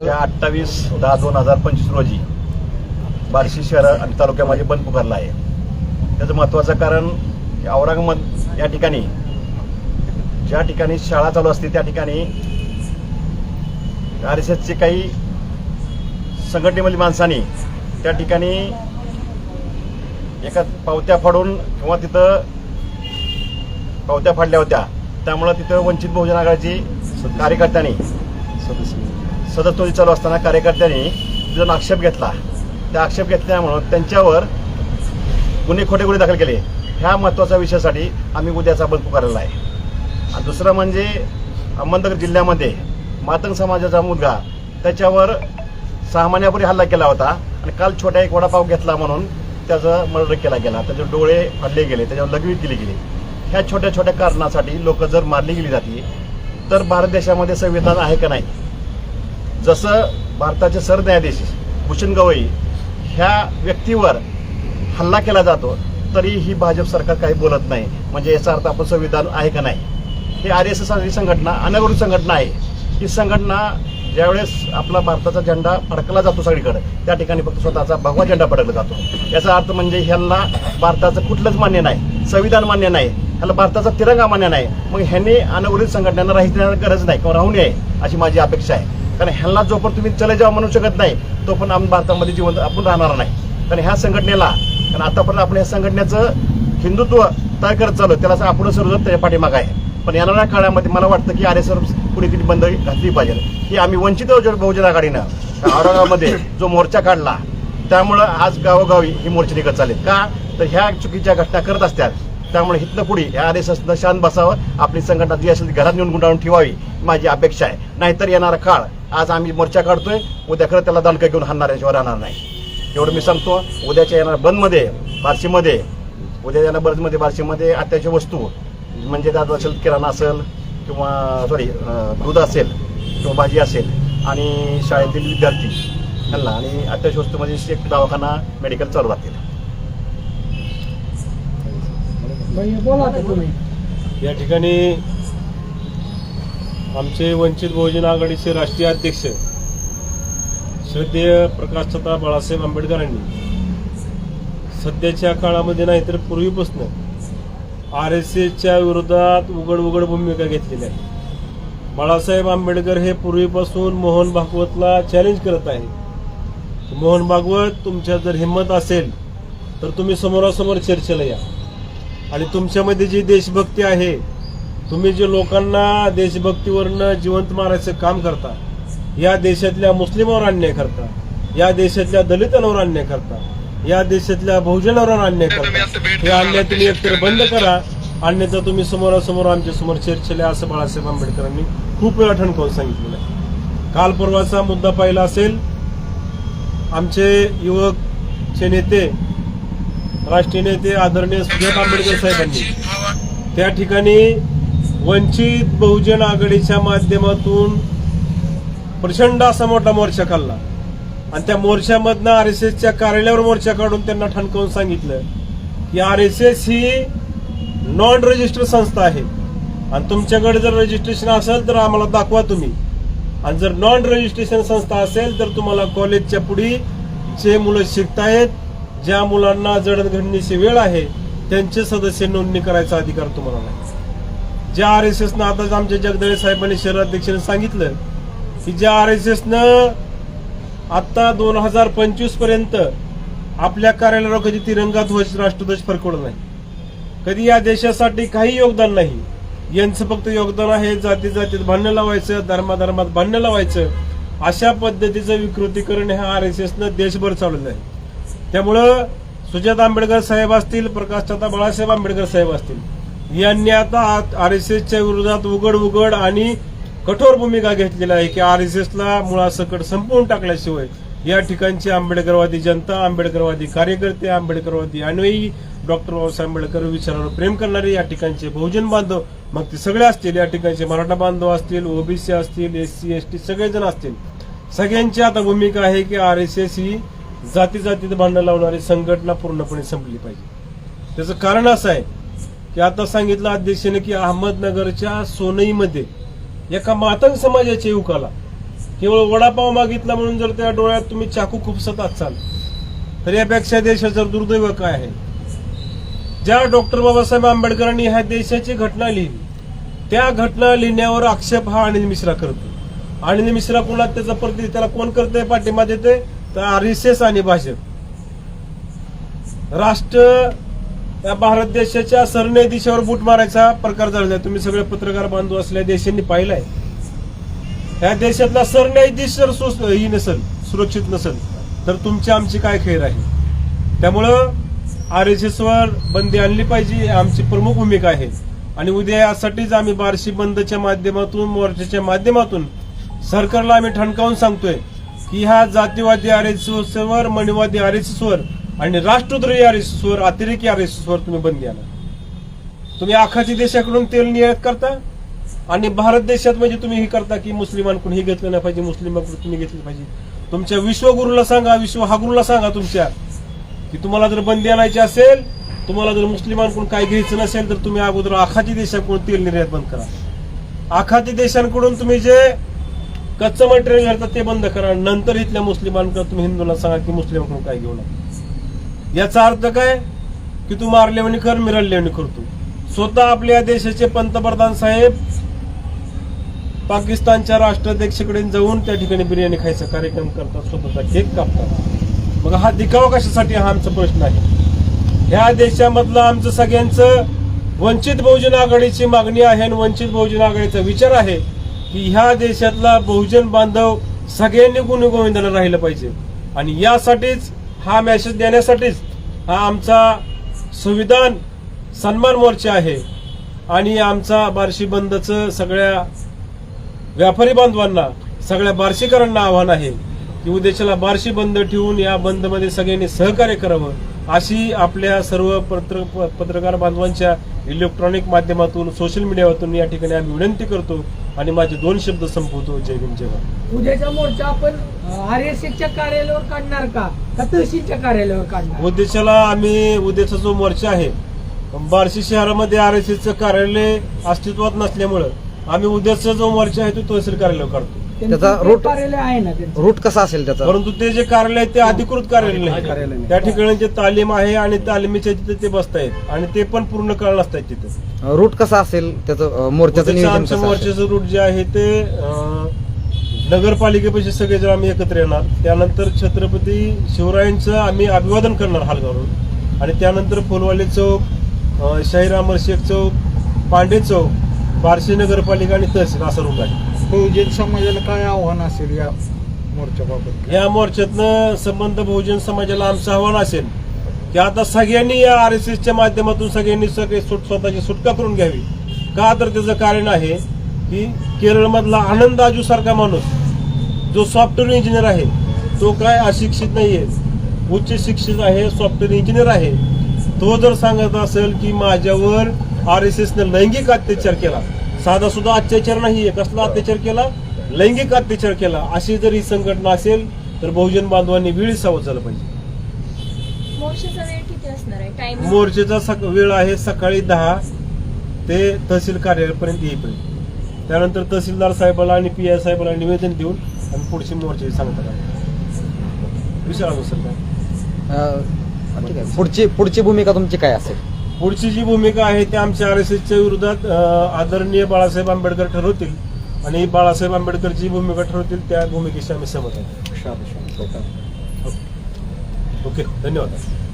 अठ्ठावीस दहा दोन हजार पंचवीस रोजी बार्शी शहर आणि तालुक्यामध्ये बंद पुकारला आहे. त्याचं महत्त्वाचं कारण की औरंगाबाद या ठिकाणी ज्या ठिकाणी शाळा चालू असते त्या ठिकाणी आर एस एसचे काही संघटनेमधील माणसांनी त्या ठिकाणी एका पावत्या फाडून किंवा तिथं पावत्या फाडल्या होत्या. त्यामुळं तिथं वंचित बहुजन आघाडीची कार्यकर्त्यांनी सदस्य चालू असताना कार्यकर्त्यांनी तिथून आक्षेप घेतला त्या आक्षेप घेतल्यामुळं त्यांच्यावर गुन्हे खोटे गुन्हे दाखल केले. ह्या महत्त्वाच्या विषयासाठी आम्ही उद्याचा बंद पुकारलेला आहे. आणि दुसरं म्हणजे अहमदनगर जिल्ह्यामध्ये मातंग समाजाचा मुलगा त्याच्यावर सामान्यापुरी हल्ला केला होता आणि काल छोटा एक वडापाव घेतला म्हणून त्याचा मर्डर केला गेला. त्याचे डोळे फाडले गेले त्याच्यावर लगवीत दिली गेली. ह्या छोट्या छोट्या कारणासाठी लोक जर मारली गेली जाते तर भारत देशामध्ये संविधान आहे का नाही? जसं भारताचे सरन्यायाधीश भूषण गवई ह्या व्यक्तीवर हल्ला केला जातो तरी ही भाजप सरकार काही बोलत नाही. म्हणजे याचा अर्थ आपण संविधान आहे का नाही? ही आर एस एस ही संघटना अनागरिक संघटना आहे. ही संघटना ज्यावेळेस आपला भारताचा झेंडा फडकला जातो सगळीकडे त्या ठिकाणी फक्त स्वतःचा भगवा झेंडा फडकला जातो. याचा अर्थ म्हणजे ह्यांना भारताचं कुठलंच मान्य नाही संविधान मान्य नाही ह्याला भारताचा तिरंगा मान्य नाही. मग ह्यांनी अनवरित संघटनांना राहण्याची देण्याची गरज नाही किंवा राहू नये अशी माझी अपेक्षा आहे. कारण ह्यांना जोपर्यंत तुम्ही चले जावा म्हणू शकत नाही तो पण आम्ही भारतामध्ये जिवंत आपण राहणार नाही. कारण ह्या संघटनेला कारण आतापर्यंत आपण ह्या संघटनेचं हिंदुत्व तयार करत चालू त्याला असं आपण सर्व त्याच्या पाठीमाग आहे. पण येणाऱ्या काळामध्ये मला वाटतं की आर एस कुणीतरी बंद घातली पाहिजे. की आम्ही वंचित बहुजन बहुजन आघाडीनं औरंगाबादमध्ये जो मोर्चा काढला त्यामुळं आज गावोगावी ही मोर्चे निघत चालेल का? तर ह्या चुकीच्या घटना करत असतात. त्यामुळे हितनं पुढे ह्या आर एस एसनं शांत बसावं आपली संघटना जी असेल ती घरात नेऊन गुंडाळून ठेवावी माझी अपेक्षा आहे. नाहीतर येणारा काळ आज आम्ही मोर्चा काढतोय उद्या खरं त्याला दणकं घेऊन हाणणाऱ्याशिवाय राहणार नाही. एवढं मी सांगतो उद्याच्या येणार बंदमध्ये बार्शीमध्ये उद्या येणार बंदमध्ये बार्शीमध्ये अत्याच्या वस्तू म्हणजे त्यात असेल किराणा असेल किंवा सॉरी दूध असेल किंवा भाजी असेल आणि शाळेतील विद्यार्थी त्यांना आणि अत्याच्या वस्तूमध्ये म्हणजे एक दवाखाना मेडिकल चालू राहतील. बोला या ठिकाणी आमचे वंचित बहुजन आघाडीचे राष्ट्रीय अध्यक्ष श्रद्धेय प्रकाशचंद्र बाळासाहेब आंबेडकरांनी सध्याच्या काळामध्ये नाही तर पूर्वीपासून आर एस एसच्या विरोधात उघड उघड भूमिका घेतलेली आहे. बाळासाहेब आंबेडकर हे पूर्वीपासून मोहन भागवतला चॅलेंज करत आहे मोहन भागवत तुमच्या जर हिंमत असेल तर तुम्ही समोरासमोर चर्चेला या. आणि तुमच्यामध्ये जी देशभक्ती आहे तुम्ही जे लोकांना देशभक्तीवरनं जिवंत मारायचं काम करता या देशातल्या मुस्लिमांवर अन्याय करता या देशातल्या दलितांवर अन्याय करता या देशातल्या बहुजनावर अन्याय करता हे अन्याय तुम्ही एकतर बंद करा. अन्यथा तुम्ही समोरासमोर आमच्यासमोर चर्चेला असं बाळासाहेब आंबेडकरांनी खूप वेळा ठणकावून सांगितलेलं आहे. काल परवाचा मुद्दा पाहिला असेल आमचे युवकचे नेते राष्ट्रीय नेते आदरणीय सुजात आंबेडकर साहेबांनी त्या ठिकाणी वंचित बहुजन आघाडीच्या माध्यमातून प्रचंड असा मोठा मोर्चा काढला आणि त्या मोर्चामधनं आर एस एसच्या कार्यालयावर मोर्चा काढून त्यांना ठणकावून सांगितलं की आर एस एस ही नॉन रजिस्टर संस्था आहे. आणि तुमच्याकडे जर रजिस्ट्रेशन असेल तर आम्हाला दाखवा तुम्ही. आणि जर नॉन रजिस्ट्रेशन संस्था असेल तर तुम्हाला कॉलेजच्या पुढे जे मुलं शिकतायत ज्या मुलांना जडणघडणीची वेळ आहे त्यांचे सदस्य नोंदणी करायचा अधिकार तुम्हाला नाही. ज्या आर एस एसनं आता आमच्या जगदळे साहेबांनी शहराध्यक्षांनी सांगितलं की ज्या आर एस एसनं आत्ता दोन हजार पंचवीसपर्यंत आपल्या कार्यालयावर कधी तिरंगा ध्वज राष्ट्रध्वज फरकवला नाही. कधी या देशासाठी काही योगदान नाही. यांचं फक्त योगदान आहे जाती जातीत भांडणं लावायचं धर्माधर्मात भांडणं लावायचं. अशा पद्धतीचं विकृतीकरण हे आर एस एसनं देशभर चालवलं आहे. त्यामुळं सुजात आंबेडकर साहेब असतील प्रकाशचंद्र बाळासाहेब आंबेडकर साहेब असतील यांनी आता आर एस एसच्या विरोधात उघड उघड आणि कठोर भूमिका घेतलेली आहे की आर एस एसला मुळासकट संपवून टाकल्याशिवाय या ठिकाणची आंबेडकरवादी जनता आंबेडकरवादी कार्यकर्ते आंबेडकरवादी अन्वयी डॉक्टर बाबासाहेब आंबेडकर विचारावर प्रेम करणारे या ठिकाणचे बहुजन बांधव मग ते सगळे असतील या ठिकाणचे मराठा बांधव असतील ओबीसी असतील एस सी एस टी सगळेजण असतील. सगळ्यांची आता भूमिका आहे की आर एस एस ही जाती जातीत भांडण लावणारी संघटना पूर्णपणे संपली पाहिजे. त्याचं कारण असं आहे की आता सांगितलं अध्यक्षाने की अहमदनगरच्या सोनईमध्ये एका मातंग समाजाच्या युवकाला केवळ वडापाव मागितला म्हणून जर त्या डोळ्यात तुम्ही चाकू खुपसत असाल तर यापेक्षा देशाचं दुर्दैव काय आहे? ज्या डॉक्टर बाबासाहेब आंबेडकरांनी ह्या देशाची घटना लिहिली त्या घटना लिहिण्यावर आक्षेप हा अनिल मिश्रा करतो. अनिल मिश्रा कोणा त्याचा प्रति त्याला कोण करते पाठिंबा देते तर आर एस एस आणि भाजप. राष्ट्र या भारत देशाच्या सरने दिशेवर बूट मारायचा प्रकार झालेला आहे. तुम्ही सगळे पत्रकार बांधव असल्या देशांनी पाहिलाय. या देशातला सरन्यायाधीश जर ही नसेल सुरक्षित नसेल तर तुमची आमची काय खेळ आहे? त्यामुळं आर एस एस वर बंदी आणली पाहिजे आमची प्रमुख भूमिका आहे. आणि उद्या यासाठीच आम्ही बार्शी बंदच्या माध्यमातून मोर्चाच्या माध्यमातून सरकारला आम्ही ठणकावून सांगतोय की ह्या जातीवादी आर एस एस वर मणिवादी आर एस एस वर आणि राष्ट्रद्रोही आरएसएसवर अतिरेकी आरएसएसवर तुम्ही बंदी आणा तुम्ही आखाची देशाकडून तेल निर्यात करता आणि भारत देशात म्हणजे तुम्ही हे करता की मुस्लिमांकडून हे घेतलं नाही पाहिजे मुस्लिमांकडून तुम्ही घेतलं पाहिजे. तुमच्या विश्वगुरूला सांगा विश्व हागुरूला सांगा तुमच्या की तुम्हाला जर बंदी आणायची असेल तुम्हाला जर मुस्लिमांकडून काय घ्यायचं नसेल तर तुम्ही अगोदर आखाती देशाकडून तेल निर्यात बंद करा. आखाती देशांकडून तुम्ही जे कच्चं मटेरियल घालतात ते बंद करा. नंतर इथल्या मुस्लिमांकडे तुम्ही हिंदूला सांगा की मुस्लिमांकडून काय घेऊ नका. याचा अर्थ काय? की तू मारलेवणी कर मिरळलेवणी करतो स्वतः आपल्या देशाचे पंतप्रधान साहेब पाकिस्तानच्या राष्ट्राध्यक्षकडे जाऊन त्या ठिकाणी बिर्याणी खायचा कार्यक्रम करतात स्वतःचा केक कापतात. मग हा दिखावा कशासाठी? हा आमचा प्रश्न आहे. ह्या देशामधलं आमचं सगळ्यांचं वंचित बहुजन आघाडीची मागणी आहे आणि वंचित बहुजन आघाडीचा विचार आहे की ह्या देशातला बहुजन बांधव सगळ्यांनी गुन्हे राहिलं पाहिजे. आणि यासाठीच हा मेसेज देण्यासाठीच हा आमचा संविधान सन्मान मोर्चा आहे. आणि आमचा बार्शी बंदचं सगळ्या व्यापारी बांधवांना सगळ्या बार्शीकरांना आव्हान आहे की उद्याच्याला बार्शी बंद ठेवून या बंदमध्ये सगळ्यांनी सहकार्य करावं अशी आपल्या सर्व पत्र पत्रकार बांधवांच्या इलेक्ट्रॉनिक माध्यमातून सोशल मीडियातून या ठिकाणी आम्ही विनंती करतो. आणि माझे दोन शब्द संपवतो. जय भीम जय भारत. उद्याचा मोर्चा आपण आर एस एसच्या कार्यालयावर काढणार का? का तहसीलच्या कार्यालयावर काढणार? उद्याच्याला आम्ही उद्याचा जो मोर्चा आहे बार्शी शहरामध्ये आर एस एसचं कार्यालय अस्तित्वात नसल्यामुळं आम्ही उद्याचा जो मोर्चा आहे तो तहसील कार्यालयावर काढतो. त्यांचं रूट- कार्यालय आहे ना त्यांचं. रूट कसा असेल त्याचा? परंतु ते जे कार्यालय आहे ते अधिकृत कार्यालय कार्यालय नाही. नाही. त्या ठिकाणी जे तालीम आहे आणि तालिमीच्या तिथे ते बसतायत आणि ते पण पूर्ण काळ नसतायत तिथे. रूट कसा असेल त्याचं अं, मोर्चाचं त्याचं नियोजन आमच्या कसं असेल? मोर्चाचं रूट जे आहे ते अं, नगरपालिकेपाशी सगळे जण आम्ही एकत्र येणार. त्यानंतर छत्रपती शिवरायांचं आम्ही अभिवादन करणार हालगावरून आणि त्यानंतर फुलवाली चौक अं, शाहीर अमर शेख चौक पांडे चौक बार्शी नगरपालिका आणि तहसील असा रूट आहे. बहुजन समाजाला काय आव्हान असेल या मोर्चाबाबत? या मोर्चातनं संबंध बहुजन समाजाला आमचं आव्हान असेल की आता सगळ्यांनी या आर एस एसच्या माध्यमातून सगळ्यांनी सगळे सुट स्वतःची सुटका करून घ्यावी. का तर त्याचं कारण आहे की केरळमधला आनंद आजू सारखा माणूस जो सॉफ्टवेअर इंजिनियर आहे तो काय अशिक्षित नाहीये. उच्च शिक्षित आहे सॉफ्टवेअर इंजिनियर आहे. तो जर सांगत असेल की माझ्यावर आर एस एसने लैंगिक अत्याचार केला. साधा सुद्धा अत्याचार नाहीये कसला अत्याचार केला? लैंगिक अत्याचार केला. अशी जर ही संघटना असेल तर बहुजन बांधवांनी वेळी सावध झालं पाहिजे. मोर्चाचा वेळ किती असणार आहे? टाइम मोर्चेचा सक- वेळ आहे सकाळी दहा ते तहसील कार्यालयापर्यंत येईपर्यंत. त्यानंतर तहसीलदार साहेबाला आणि पी आय साहेबाला निवेदन देऊन आणि पुढची मोर्चे सांगतात विचारा सर काय? आहे पुढची पुढची भूमिका तुमची काय असेल? पुढची जी भूमिका आहे ती आमच्या आर एस एसच्या विरोधात आदरणीय बाळासाहेब आंबेडकर ठरवतील. आणि बाळासाहेब आंबेडकर जी भूमिका ठरवतील त्या भूमिकेशी आम्ही सहमत आहे ओके. धन्यवाद.